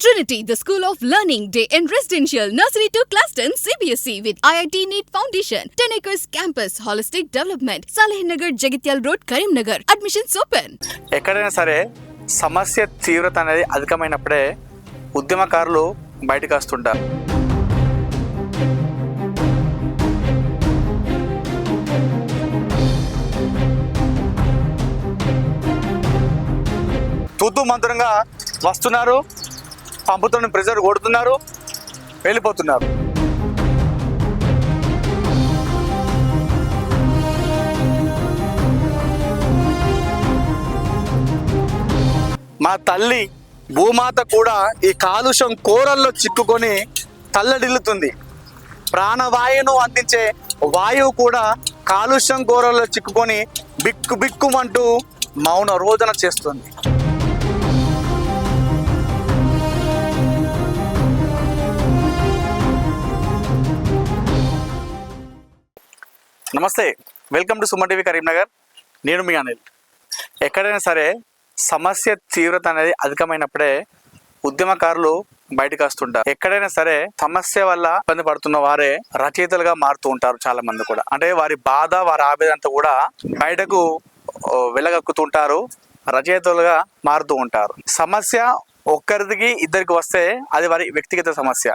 Trinity, the School of Learning, Day and Residential, Nursery to Class 10, CBSE with IIT NEET Foundation, 10 acres campus, holistic development, Saleh Nagar, Jagatyal Road, Karimnagar. Admissions open. ఎక్కడైనా సరే సమస్య తీవ్రత అనేది అధికమైనప్పుడే ఉద్యమకారులు బయటకు వస్తుంటారు తూతూ మంత్రంగా వస్తున్నారు పంపుతున్న ప్రెజర్ కొడుతున్నారు వెళ్ళిపోతున్నారు. మా తల్లి భూమాత కూడా ఈ కాలుష్యం కోరల్లో చిక్కుకొని తల్లడిల్లుతుంది. ప్రాణవాయువును అందించే వాయువు కూడా కాలుష్యం కోరల్లో చిక్కుకొని బిక్కు బిక్కుమంటూ మౌన రోదన చేస్తుంది. నమస్తే welcome to Suman TV Karimnagar. నేను మీ అనిల్. ఎక్కడైనా సరే సమస్య తీవ్రత అనేది అధికమైనప్పుడే ఉద్యమకారులు బయటకు వస్తుంటారు. ఎక్కడైనా సరే సమస్య వల్ల ఇబ్బంది పడుతున్న వారే రచయితలుగా మారుతూ ఉంటారు చాలా మంది కూడా. అంటే వారి బాధ వారి ఆవేదన అంతా కూడా బయటకు వెళ్ళగక్కుతుంటారు రచయితలుగా మారుతూ ఉంటారు. సమస్య ఒక్కరికి ఇద్దరికి వస్తే అది వారి వ్యక్తిగత సమస్య.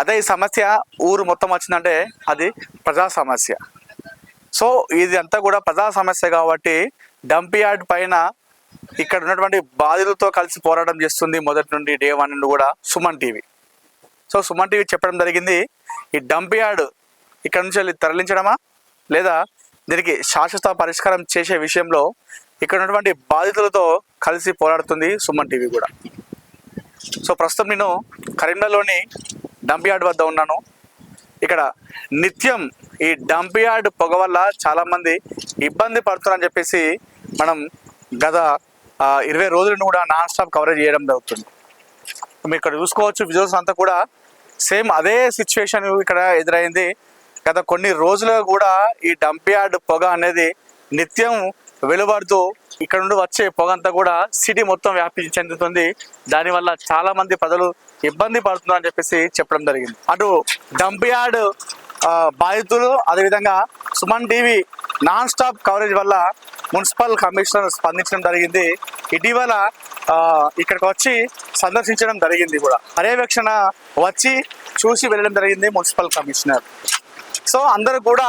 అదే ఈ సమస్య ఊరు మొత్తం వచ్చిందంటే అది ప్రజా సమస్య. సో ఇది అంతా కూడా ప్రజా సమస్య కాబట్టి డంప్ యార్డ్ పైన ఇక్కడ ఉన్నటువంటి బాధితులతో కలిసి పోరాటం చేస్తుంది మొదటి నుండి డే వన్ నుండి కూడా Suman TV. So Suman TV చెప్పడం జరిగింది ఈ డంప్ యార్డ్ ఇక్కడ నుంచి వెళ్ళి తరలించడమా? లేదా దీనికి శాశ్వత పరిష్కారం చేసే విషయంలో ఇక్కడ ఉన్నటువంటి బాధితులతో కలిసి పోరాడుతుంది సుమన్ టీవీ కూడా. సో ప్రస్తుతం నేను కరీంనగర్లోని డంప్ యార్డ్ వద్ద ఉన్నాను. ఇక్కడ నిత్యం ఈ డంప్ యార్డ్ పొగ వల్ల చాలామంది ఇబ్బంది పడుతున్నారని చెప్పేసి మనం గత ఇరవై రోజులను కూడా నాన్ స్టాప్ కవరేజ్ చేయడం జరుగుతుంది. మీరు ఇక్కడ చూసుకోవచ్చు విజువల్స్ అంతా కూడా సేమ్ అదే సిచ్యువేషన్ ఇక్కడ ఎదురైంది. గత కొన్ని రోజులుగా కూడా ఈ డంప్ యార్డ్ పొగ అనేది నిత్యం వెలువడుతూ ఇక్కడ నుండి వచ్చే పొగ అంతా కూడా సిటీ మొత్తం వ్యాప్తి చెందుతుంది దానివల్ల చాలామంది ప్రజలు ఇబ్బంది పడుతుందని చెప్పేసి చెప్పడం జరిగింది. అటు డంప్ యార్డ్ బాధితులు అదేవిధంగా Suman TV non stop coverage వల్ల మున్సిపల్ కమిషనర్ స్పందించడం జరిగింది. ఇటీవల ఇక్కడికి వచ్చి సందర్శించడం జరిగింది కూడా. పర్యవేక్షణ వచ్చి చూసి వెళ్ళడం జరిగింది మున్సిపల్ కమిషనర్. సో అందరూ కూడా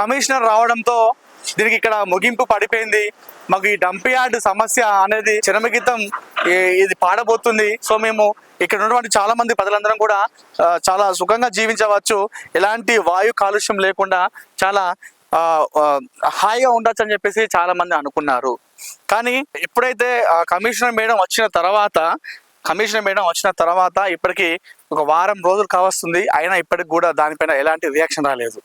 కమిషనర్ రావడంతో దీనికి ఇక్కడ ముగింపు పడిపోయింది. మాకు ఈ డంప్ యార్డ్ సమస్య అనేది చిరమగీతం ఇది పాడబోతుంది. సో మేము ఇక్కడ ఉన్నటువంటి చాలా మంది ప్రజలందరం కూడా చాలా సుఖంగా జీవించవచ్చు. ఎలాంటి వాయు కాలుష్యం లేకుండా చాలా హాయిగా ఉండొచ్చు అని చెప్పేసి చాలా మంది అనుకున్నారు. కానీ ఎప్పుడైతే కమిషనర్ మేడం వచ్చిన తర్వాత కమిషనర్ మేడం వచ్చిన తర్వాత ఇప్పటికి ఒక వారం రోజులు కావస్తుంది అయినా ఇప్పటికి కూడా దానిపైన ఎలాంటి రియాక్షన్ రాలేదు.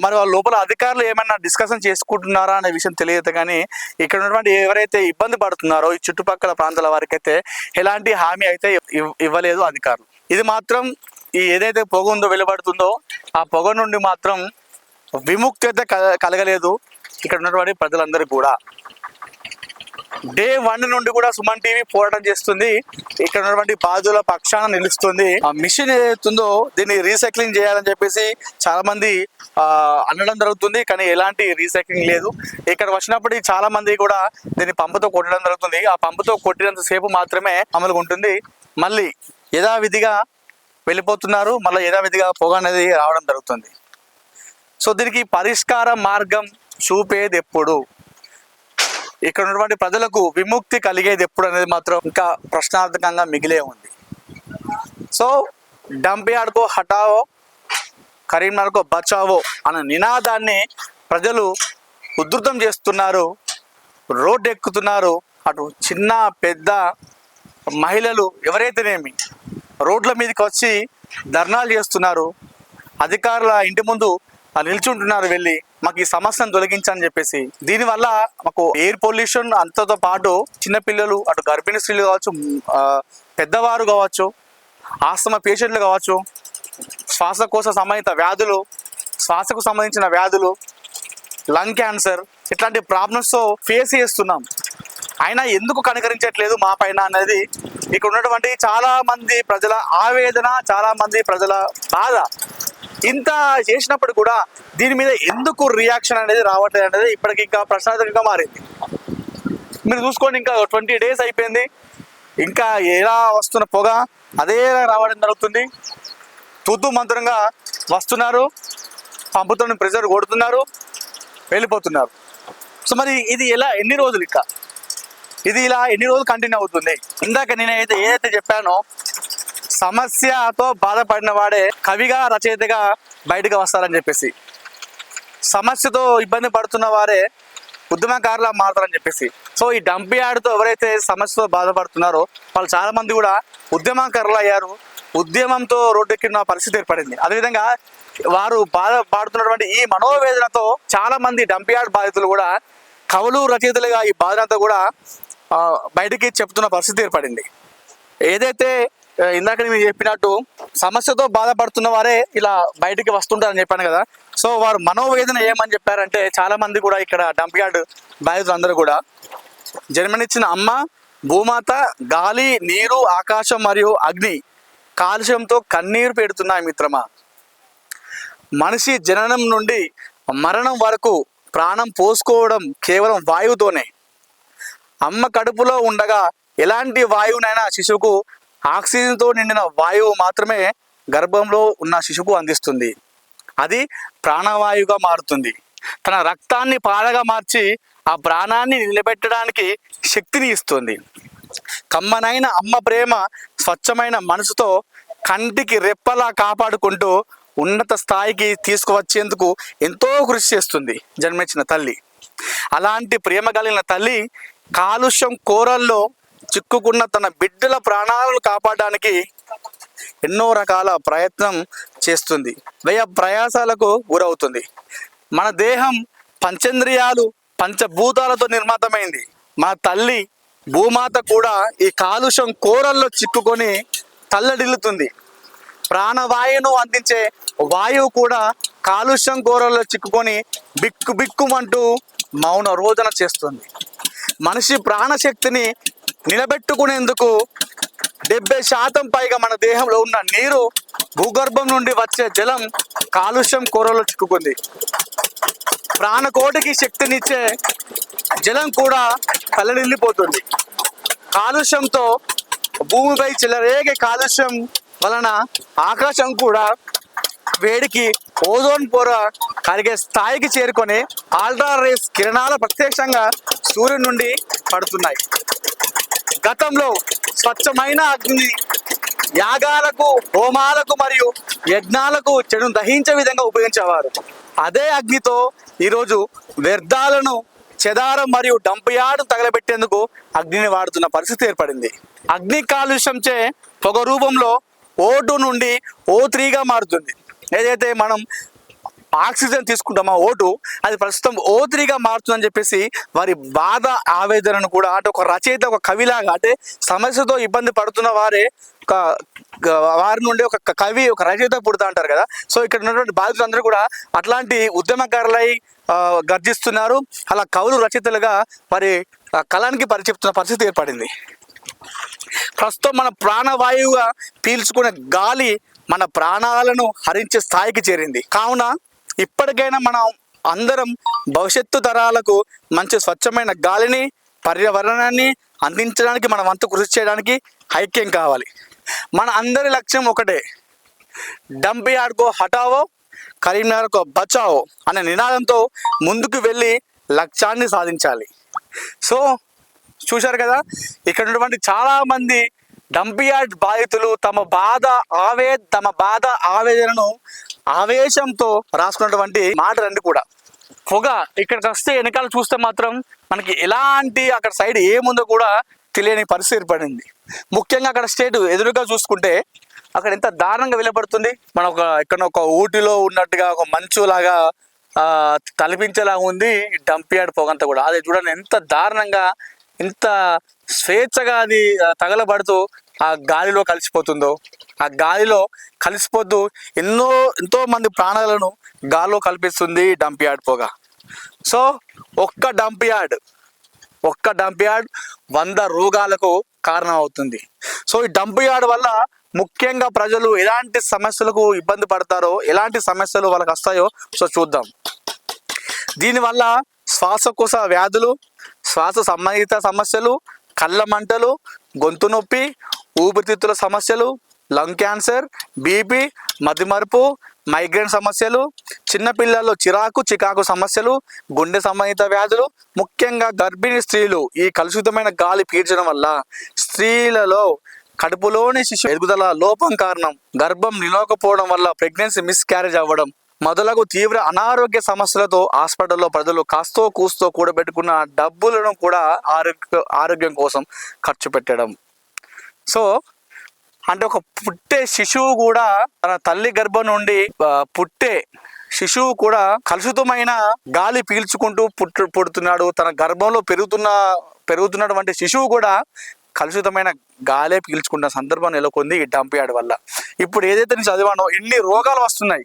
మరి వాళ్ళ లోపల అధికారులు ఏమైనా డిస్కషన్ చేసుకుంటున్నారా అనే విషయం తెలియదు కానీ ఇక్కడ ఉన్నటువంటి ఎవరైతే ఇబ్బంది పడుతున్నారో ఈ చుట్టుపక్కల ప్రాంతాల వారికి అయితే ఎలాంటి హామీ అయితే ఇవ్- ఇవ్వలేదు అధికారులు. ఇది మాత్రం ఈ ఏదైతే పొగ ఉందో వెలువడుతుందో ఆ పొగ నుండి మాత్రం విముక్తి అయితే కల- కలగలేదు ఇక్కడ ఉన్నటువంటి ప్రజలందరికీ కూడా. డే వన్ నుండి కూడా సుమన్ టీవీ పోరాటం చేస్తుంది. ఇక్కడ ఉన్నటువంటి బాధుల పక్షాన నిలుస్తుంది. ఆ మిషన్ ఏదైతుందో దీన్ని రీసైక్లింగ్ చేయాలని చెప్పేసి చాలా మంది అనడం జరుగుతుంది. కానీ ఎలాంటి రీసైక్లింగ్ లేదు. ఇక్కడ వచ్చినప్పటికీ చాలా మంది కూడా దీన్ని పంపుతో కొట్టడం జరుగుతుంది. ఆ పంపుతో కొట్టినంత సేపు మాత్రమే అమలు ఉంటుంది. మళ్ళీ యథావిధిగా వెళ్ళిపోతున్నారు. మళ్ళీ యథావిధిగా పొగ అనేది రావడం జరుగుతుంది. సో దీనికి పరిష్కార మార్గం చూపేది ఎప్పుడు? ఇక్కడ ఉన్నటువంటి ప్రజలకు విముక్తి కలిగేది ఎప్పుడు అనేది మాత్రం ఇంకా ప్రశ్నార్థకంగా మిగిలే ఉంది. సో డంప్ యార్డ్కో హటావో కరీంనగర్కో బచావో అన్న నినాదాన్ని ప్రజలు ఉధృతం చేస్తున్నారు రోడ్డు ఎక్కుతున్నారు అటు చిన్న పెద్ద మహిళలు ఎవరైతేనేమి రోడ్ల మీదకి వచ్చి ధర్నాలు చేస్తున్నారు. అధికారుల ఇంటి ముందు నిల్చుంటున్నారు వెళ్ళి. మాకు ఈ సమస్యను తొలగించని చెప్పేసి దీనివల్ల మాకు ఎయిర్ పొల్యూషన్ అంతతో పాటు చిన్నపిల్లలు అటు గర్భిణీ స్త్రీలు కావచ్చు పెద్దవారు కావచ్చు ఆస్తమా పేషెంట్లు కావచ్చు శ్వాసకోశ సంబంధిత వ్యాధులు శ్వాసకు సంబంధించిన వ్యాధులు లంగ్ క్యాన్సర్ ఇట్లాంటి ప్రాబ్లమ్స్తో ఫేస్ చేస్తున్నాం. అయినా ఎందుకు కనికరించట్లేదు మా పైన అనేది ఇక్కడ ఉన్నటువంటి చాలా మంది ప్రజల ఆవేదన చాలా మంది ప్రజల బాధ. ఇంత చేసినప్పుడు కూడా దీని మీద ఎందుకు రియాక్షన్ అనేది రావట్లేదు అనేది ఇప్పటికి ఇంకా ప్రశ్నార్థకంగా మారింది. మీరు చూసుకోండి ఇంకా ట్వంటీ డేస్ అయిపోయింది. ఇంకా ఎలా వస్తున్న పొగ అదే రావడం జరుగుతుంది. తుద్దు మంత్రంగా వస్తున్నారు. పంపుతున్న ప్రెజర్ కొడుతున్నారు. వెళ్ళిపోతున్నారు. సో మరి ఇది ఎలా ఎన్ని రోజులు ఇంకా ఇది ఇలా ఎన్ని రోజులు కంటిన్యూ అవుతుంది? ఇందాక నేనైతే ఏదైతే చెప్పానో సమస్యతో బాధపడిన వాడే కవిగా రచయితగా బయటకు వస్తారని చెప్పేసి. సమస్యతో ఇబ్బంది పడుతున్న వారే ఉద్యమకారులా మారుతారని చెప్పేసి. సో ఈ డంప్ యార్డ్తో ఎవరైతే సమస్యతో బాధపడుతున్నారో వాళ్ళు చాలా మంది కూడా ఉద్యమకారులు అయ్యారు. ఉద్యమంతో రోడ్డెక్కిన పరిస్థితి ఏర్పడింది. అదేవిధంగా వారు బాధపడుతున్నటువంటి ఈ మనోవేదనతో చాలా మంది డంప్ యార్డ్ బాధితులు కూడా కవులు రచయితలుగా ఈ బాధనంతా కూడా బయటికి చెప్తున్న పరిస్థితి ఏర్పడింది. ఏదైతే ఇందాక నేను చెప్పినట్టు సమస్యతో బాధపడుతున్న వారే ఇలా బయటికి వస్తుంటారని చెప్పాను కదా. సో వారు మనోవేదన ఏమని చెప్పారంటే చాలా మంది కూడా ఇక్కడ డంప్ యార్డ్ బాధితులు అందరూ కూడా జన్మనిచ్చిన అమ్మ భూమాత గాలి నీరు ఆకాశం మరియు అగ్ని కాలుష్యంతో కన్నీరు పెడుతున్నాయి మిత్రమా? మనిషి జననం నుండి మరణం వరకు ప్రాణం పోసుకోవడం కేవలం వాయువుతోనే. అమ్మ కడుపులో ఉండగా ఎలాంటి వాయువునైనా శిశువుకు ఆక్సిజన్తో నిండిన వాయువు మాత్రమే గర్భంలో ఉన్న శిశువుకు అందిస్తుంది. అది ప్రాణవాయువుగా మారుతుంది. తన రక్తాన్ని పాలగా మార్చి ఆ ప్రాణాన్ని నిలబెట్టడానికి శక్తిని ఇస్తుంది. కమ్మనైన అమ్మ ప్రేమ స్వచ్ఛమైన మనసుతో కంటికి రెప్పలా కాపాడుకుంటూ ఉన్నత స్థాయికి తీసుకువచ్చేందుకు ఎంతో కృషి చేస్తుంది జన్మించిన తల్లి. అలాంటి ప్రేమ కలిగిన తల్లి కాలుష్యం కోరల్లో చిక్కుకున్న తన బిడ్డల ప్రాణాలను కాపాడడానికి ఎన్నో రకాల ప్రయత్నం చేస్తుంది. వ్యయ ప్రయాసాలకు గురవుతుంది. మన దేహం పంచేంద్రియాలు పంచభూతాలతో నిర్మాతమైంది. మన తల్లి భూమాత కూడా ఈ కాలుష్యం కోరల్లో చిక్కుకొని తల్లడిల్లుతుంది. ప్రాణవాయువును అందించే వాయువు కూడా కాలుష్యం కోరల్లో చిక్కుకొని బిక్కు బిక్కుమంటూ మౌన రోజన చేస్తుంది. మనిషి ప్రాణశక్తిని నిలబెట్టుకునేందుకు డెబ్బై శాతం పైగా మన దేహంలో ఉన్న నీరు భూగర్భం నుండి వచ్చే జలం కాలుష్యం కూరలో చిక్కుకుంది. ప్రాణకోటికి శక్తినిచ్చే జలం కూడా కలనిల్లిపోతుంది కాలుష్యంతో భూమిపై చెలరేగే కాలుష్యం వలన ఆకాశం కూడా వేడికి ఓజోన్ పొర కరిగే స్థాయికి చేరుకొని ఆల్ట్రా రేస్ కిరణాలు ప్రత్యక్షంగా సూర్యుని నుండి పడుతున్నాయి. గతంలో స్వచ్ఛమైన అగ్ని యాగాలకు హోమాలకు మరియు యజ్ఞాలకు చెడును దహించే విధంగా ఉపయోగించేవారు. అదే అగ్నితో ఈరోజు వ్యర్థాలను చెదారం మరియు డంప్ యార్డ్ తగలబెట్టేందుకు అగ్నిని వాడుతున్న పరిస్థితి ఏర్పడింది. అగ్ని కాలుష్యంచే పొగ రూపంలో ఓ టూ నుండి ఓ త్రీగా మారుతుంది. ఏదైతే మనం ఆక్సిజన్ తీసుకుంటామా ఓటు? అది ప్రస్తుతం ఓ త్రీగా మారుతుందని చెప్పేసి వారి బాధ ఆవేదనను కూడా అంటే ఒక రచయిత ఒక కవిలాగా అంటే సమస్యతో ఇబ్బంది పడుతున్న వారే ఒక వారి నుండి ఒక కవి ఒక రచయిత పుడతా అంటారు కదా. సో ఇక్కడ ఉన్నటువంటి బాధితులందరూ కూడా అట్లాంటి ఉద్యమకారులై గర్జిస్తున్నారు. అలా కవులు రచయితలుగా వారి కళానికి పరిచెప్తున్న పరిస్థితి ఏర్పడింది. ప్రస్తుతం మన ప్రాణవాయువుగా పీల్చుకునే గాలి మన ప్రాణాలను హరించే స్థాయికి చేరింది. కావున ఇప్పటికైనా మనం అందరం భవిష్యత్తు తరాలకు మంచి స్వచ్ఛమైన గాలిని పర్యావరణాన్ని అందించడానికి మన వంతు కృషి చేయడానికి ఐక్యం కావాలి. మన అందరి లక్ష్యం ఒకటే. డంప్ యార్డ్కో హటావో కరీంనగర్కో బచావో అనే నినాదంతో ముందుకు వెళ్ళి లక్ష్యాన్ని సాధించాలి. సో చూశారు కదా ఇక్కడ ఉన్నటువంటి చాలామంది డంపియార్డ్ బాధితులు తమ బాధ ఆవే తమ బాధ ఆవేదనను ఆవేశంతో రాసుకున్నటువంటి మాటలన్నీ కూడా. పొగ ఇక్కడికి వస్తే వెనకాల చూస్తే మాత్రం మనకి ఎలాంటి అక్కడ సైడ్ ఏముందో కూడా తెలియని పరిస్థితి ఏర్పడింది. ముఖ్యంగా అక్కడ స్టేట్ ఎదురుగా చూసుకుంటే అక్కడ ఎంత దారుణంగా వెలువడుతుంది మన ఒక ఇక్కడ ఒక ఊటిలో ఉన్నట్టుగా ఒక మంచు లాగా తలపించేలాగా ఉంది డంపియాడ్ పొగ యార్డ్ పొగంతా కూడా. అదే చూడండి ఎంత దారుణంగా ఎంత స్వేచ్ఛగా అది తగలబడుతూ ఆ గాలిలో కలిసిపోతుందో ఆ గాలిలో కలిసిపోతూ ఎన్నో ఎంతో మంది ప్రాణాలను గాలిలో కల్పిస్తుంది డంప్ యార్డ్ పొగ. సో ఒక్క డంప్ యార్డ్ ఒక్క డంప్ యార్డ్ వంద రోగాలకు కారణం అవుతుంది సో ఈ డంప్ యార్డ్ వల్ల ముఖ్యంగా ప్రజలు ఎలాంటి సమస్యలకు ఇబ్బంది పడతారో ఎలాంటి సమస్యలు వాళ్ళకి వస్తాయో సో చూద్దాం. దీనివల్ల శ్వాసకోశ వ్యాధులు శ్వాస సంబంధిత సమస్యలు కళ్ళ మంటలు గొంతు నొప్పి ఊపిరితిత్తుల సమస్యలు లంగ్ క్యాన్సర్ బీపీ మతిమరుపు మైగ్రేన్ సమస్యలు చిన్నపిల్లల్లో చిరాకు చికాకు సమస్యలు గుండె సంబంధిత వ్యాధులు ముఖ్యంగా గర్భిణీ స్త్రీలు ఈ కలుషితమైన గాలి పీల్చడం వల్ల స్త్రీలలో కడుపులోని శిశు ఎదుగుదల లోపం కారణం గర్భం నిలవకపోవడం వల్ల ప్రెగ్నెన్సీ మిస్ క్యారేజ్ అవ్వడం. మొదలగు తీవ్ర అనారోగ్య సమస్యలతో హాస్పిటల్లో ప్రజలు కాస్తో కూస్తో కూడబెట్టుకున్న డబ్బులను కూడా ఆరోగ్య ఆరోగ్యం కోసం ఖర్చు పెట్టడం. సో అంటే ఒక పుట్టే శిశువు కూడా తన తల్లి గర్భం నుండి పుట్టే శిశువు కూడా కలుషితమైన గాలి పీల్చుకుంటూ పుట్టు పుడుతున్నాడు. తన గర్భంలో పెరుగుతున్న పెరుగుతున్నటువంటి శిశువు కూడా కలుషితమైన గాలే పీల్చుకున్న సందర్భం నెలకొంది ఈ డంప్ యార్డ్ వల్ల. ఇప్పుడు ఏదైతే నేను చదివానో ఎన్ని రోగాలు వస్తున్నాయి.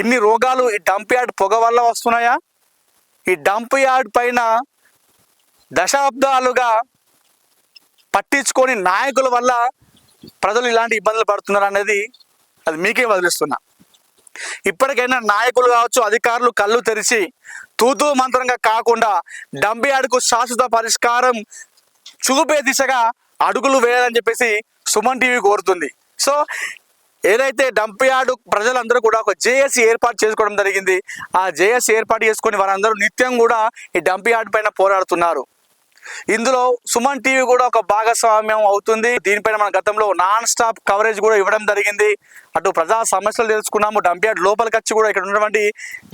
ఇన్ని రోగాలు ఈ డంప్ యార్డ్ పొగ వల్ల వస్తున్నాయా? ఈ డంప్ యార్డ్ పైన దశాబ్దాలుగా పట్టించుకొని నాయకుల వల్ల ప్రజలు ఇలాంటి ఇబ్బందులు పడుతున్నారు అనేది అది మీకే వదిలిస్తున్నా. ఇప్పటికైనా నాయకులు కావచ్చు అధికారులు కళ్ళు తెరిచి తూతూ మంత్రంగా కాకుండా డంప్ యార్డ్కు శాశ్వత పరిష్కారం చూపే దిశగా అడుగులు వేయాలని చెప్పేసి సుమన్ టీవీ కోరుతుంది. సో ఏదైతే డంప్ యార్డ్ ప్రజలందరూ కూడా ఒక జేఎస్ ఏర్పాటు చేసుకోవడం జరిగింది ఆ జేఎస్ ఏర్పాటు చేసుకుని వారందరూ నిత్యం కూడా ఈ డంప్ యార్డ్ పైన పోరాడుతున్నారు. ఇందులో సుమన్ టీవీ కూడా ఒక భాగస్వామ్యం అవుతుంది. దీనిపైన మన గతంలో నాన్ స్టాప్ కవరేజ్ కూడా ఇవ్వడం జరిగింది. అటు ప్రజా సమస్యలు తెలుసుకున్నాము. డంప్ యార్డ్ లోపలికి వచ్చి కూడా ఇక్కడ ఉన్నటువంటి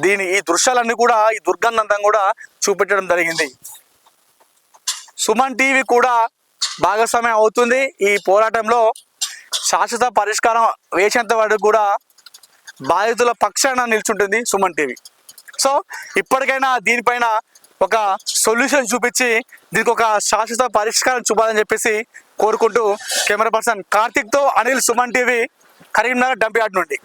దీని ఈ దృశ్యాలన్నీ కూడా ఈ దుర్గంధంతం కూడా చూపెట్టడం జరిగింది. సుమన్ టీవీ కూడా భాగస్వామ్యం అవుతుంది. ఈ పోరాటంలో శాశ్వత పరిష్కారం వేసేంత వరకు కూడా బాధితుల పక్షాన నిల్చుంటుంది సుమన్ టీవీ. సో ఇప్పటికైనా దీనిపైన ఒక సొల్యూషన్ చూపించి దీనికి ఒక శాశ్వత పరిష్కారం చూపాలని చెప్పేసి కోరుకుంటూ కెమెరా పర్సన్ కార్తిక్తో అనిల్ సుమన్ టీవీ కరీంనగర్ డంప్ నుండి.